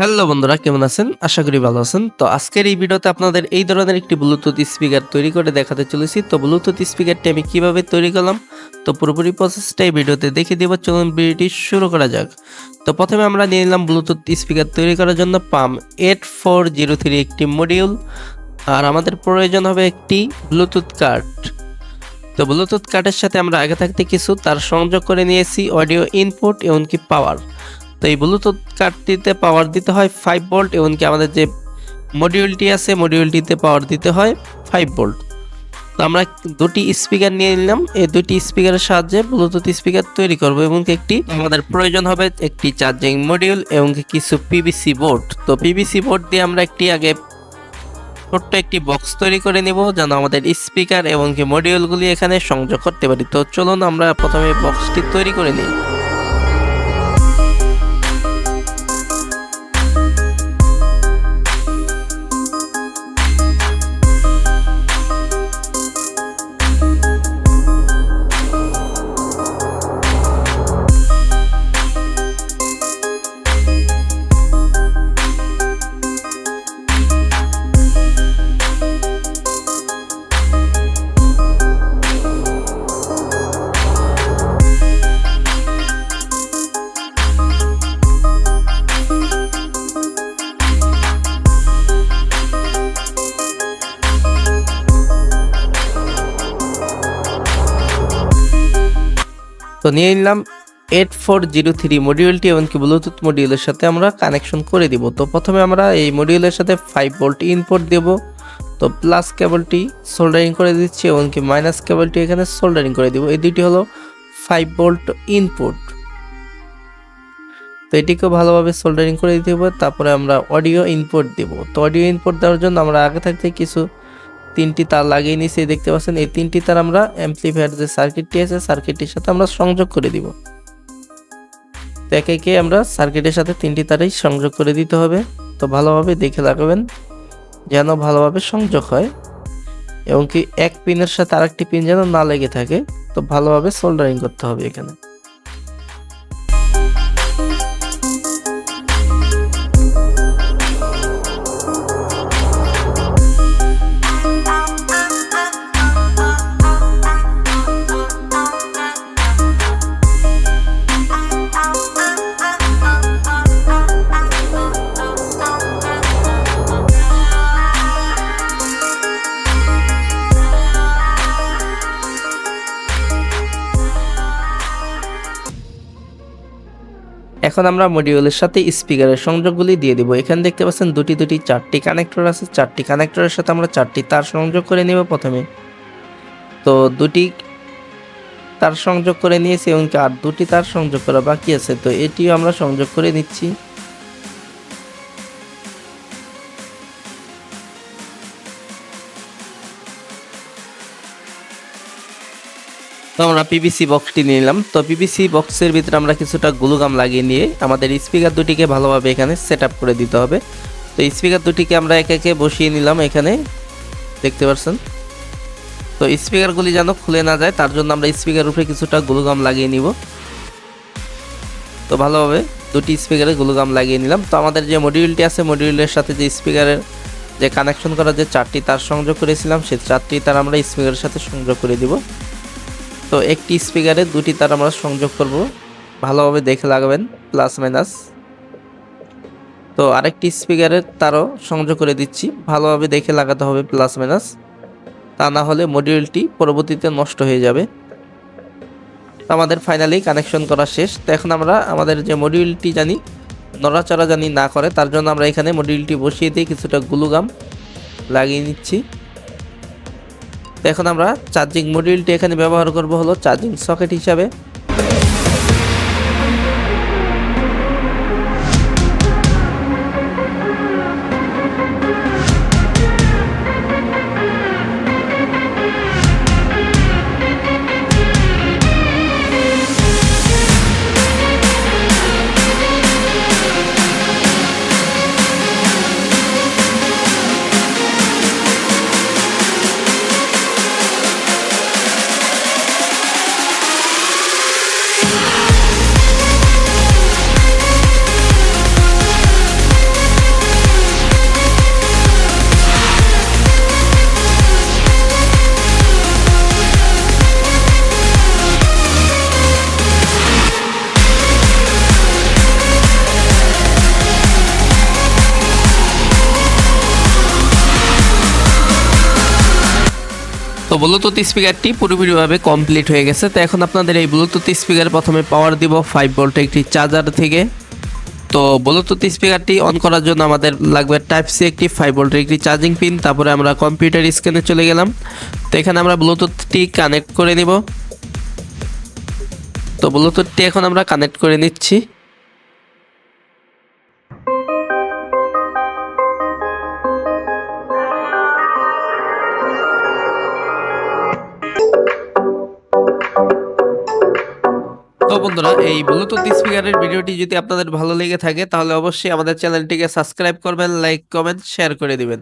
Hello বন্ধুরা, কেমন আছেন? আশা করি ভালো আছেন। তো আজকের এই ভিডিওতে আপনাদের এই ধরনের একটি ব্লুটুথ স্পিকার তৈরি করে দেখাতে চলেছি। তো ব্লুটুথ স্পিকারটি আমি কীভাবে তৈরি করলাম? তো পুরোপুরি প্রসেসটা এই ভিডিওতে দেখে দেবো। চলুন ভিডিওটি শুরু করা যাক। তো প্রথমে আমরা নিয়ে নিলাম ব্লুটুথ স্পিকার তৈরি করার জন্য PAM eight four zero three একটি মডিউল আর আমাদের প্রয়োজন হবে একটি ব্লুটুথ কার্ড তো ব্লুটুথ কার্ডের সাথে আমরা আগে থাকতে কিছু, তার সংযোগ করে নিয়েছি অডিও ইনপুট এমনকি পাওয়ার তো এই ব্লুটুথ কার্ডটিতে পাওয়ার দিতে হয় ফাইভ ভোল্ট এমনকি আমাদের যে মডিউলটি আছে মডিউলটিতে পাওয়ার দিতে হয় ফাইভ ভোল্ট তো আমরা দুটি স্পিকার নিয়ে নিলাম। এই দুটি স্পিকারের সাহায্যে ব্লুটুথ স্পিকার তৈরি করব, এবং একটি আমাদের প্রয়োজন হবে একটি চার্জিং মডিউল এবং কিছু পিভিসি বোর্ড তো পিভিসি বোর্ড দিয়ে আমরা একটি আগে ছোট্ট একটি বক্স তৈরি করে নিব, যেন আমাদের স্পিকার এবং কি মডিউলগুলি এখানে সংযোগ করতে পারি। তো চলুন আমরা প্রথমে বক্সটি তৈরি করে নিই। তো নিয়ে নিলাম এইট ফোর জিরো থ্রি মডিউলটি এমনকি ব্লুটুথ মডিউলের সাথে আমরা কানেকশন করে দিব। তো প্রথমে আমরা এই মডিউলের সাথে ফাইভ ভোল্ট ইনপুট দেব। তো প্লাস কেবলটি সোল্ডারিং করে দিচ্ছি এমনকি মাইনাস কেবলটি এখানে সোল্ডারিং করে দিব। এই দুইটি হলো ফাইভ ভোল্ট ইনপুট তো এটিকেও ভালোভাবে সোল্ডারিং করে দিতে হবে। তারপরে আমরা অডিও ইনপুট দেব। তো অডিও ইনপুট দেওয়ার জন্য আমরা আগে থাকতে কিছু তিনটি তার লাগিয়ে নিয়েছি দেখতে পাচ্ছেন, এই তিনটি তার আমরা অ্যাম্পলিফায়ার যে সার্কিটটি আছে সার্কিটটির সাথে আমরা সংযোগ করে দিব। একে একে আমরা সার্কিটের সাথে তিনটি তারই সংযোগ করে দিতে হবে। তো ভালোভাবে দেখে লাগাবেন যেন ভালোভাবে সংযোগ হয় এবং কি এক পিনের সাথে আরেকটি পিন যেন না লেগে থাকে। তো ভালোভাবে সোল্ডারিং করতে হবে এখানে। এখন আমরা মডিউলের সাথে স্পিকারের সংযোগগুলি দিয়ে দিব। এখানে দেখতে পাচ্ছেন দুটি দুটি, চারটি কানেক্টর আছে। চারটি কানেক্টরের সাথে আমরা চারটি তার সংযোগ করে নেব প্রথমে। তো দুটি তার সংযোগ করে নিয়েছি এবং আর দুটি তার সংযোগ করা বাকি আছে। তো এটিও আমরা সংযোগ করে নিচ্ছি। তো আমরা পিভিসি বক্সটি নিলাম। তো পিভিসি বক্সের ভিতরে আমরা কিছুটা গ্লুগাম লাগিয়ে নিয়ে আমাদের স্পিকার দুটিকে ভালোভাবে এখানে সেট করে দিতে হবে। তো স্পিকার দুটিকে আমরা একে একে বসিয়ে নিলাম এখানে। দেখতে পাচ্ছেন? তো স্পিকারগুলি যেন খুলে না যায়, তার জন্য আমরা স্পিকার উপরে কিছুটা গ্লুগাম লাগিয়ে নিব। তো ভালোভাবে দুটি স্পিকারে গ্লুগাম লাগিয়ে নিলাম। তো আমাদের যে মডিউলটি আছে মডিউলের সাথে যে স্পিকারের যে কানেকশন করা যে চারটি তার সংযোগ করেছিলাম, সেই চারটি তার আমরা স্পিকারের সাথে সংযোগ করে দিব। তো একটি স্পিকারে দুটি তার আমরা সংযোগ করব। ভালোভাবে দেখে লাগাবেন প্লাস মাইনাস তো আরেকটি স্পিকারের তারও সংযোগ করে দিচ্ছি। ভালোভাবে দেখে লাগাতে হবে প্লাস মাইনাস তা না হলে মডিউলটি পরবর্তীতে নষ্ট হয়ে যাবে। তো আমাদের ফাইনালি কানেকশন করা শেষ। তো এখন আমরা আমাদের যে মডিউলটি জানি, নড়াচড়া জানি না করে, তার জন্য আমরা এখানে মডিউলটি বসিয়ে দিয়ে কিছুটা গ্লুগাম লাগিয়ে নিচ্ছি। এখন আমরা চার্জিং মডিউলটি এখানে ব্যবহার করব হলো চার্জিং সকেট হিসাবে। তো ব্লুটুথ স্পিকারটি পুরোপুরিভাবে কমপ্লিট হয়ে গেছে। তো এখন আপনাদের এই ব্লুটুথ স্পিকার প্রথমে পাওয়ার দিব ফাইভ ভোল্ট একটি চার্জার থেকে। তো ব্লুটুথ স্পিকারটি অন করার জন্য আমাদের লাগবে টাইপ সি একটি ফাইভ ভোল্টের একটি চার্জিং পিন তারপরে আমরা কম্পিউটার স্ক্রিনে চলে গেলাম। তো এখানে আমরা ব্লুটুথটি কানেক্ট করে নিব। তো ব্লুটুথটি এখন আমরা কানেক্ট করে নিচ্ছি। তো বন্ধুরা, এই ব্লুটুথ স্পিকারের ভিডিওটি যদি আপনাদের ভালো লেগে থাকে, তাহলে অবশ্যই আমাদের চ্যানেলটিকে সাবস্ক্রাইব করবেন, লাইক, কমেন্ট, শেয়ার করে দিবেন।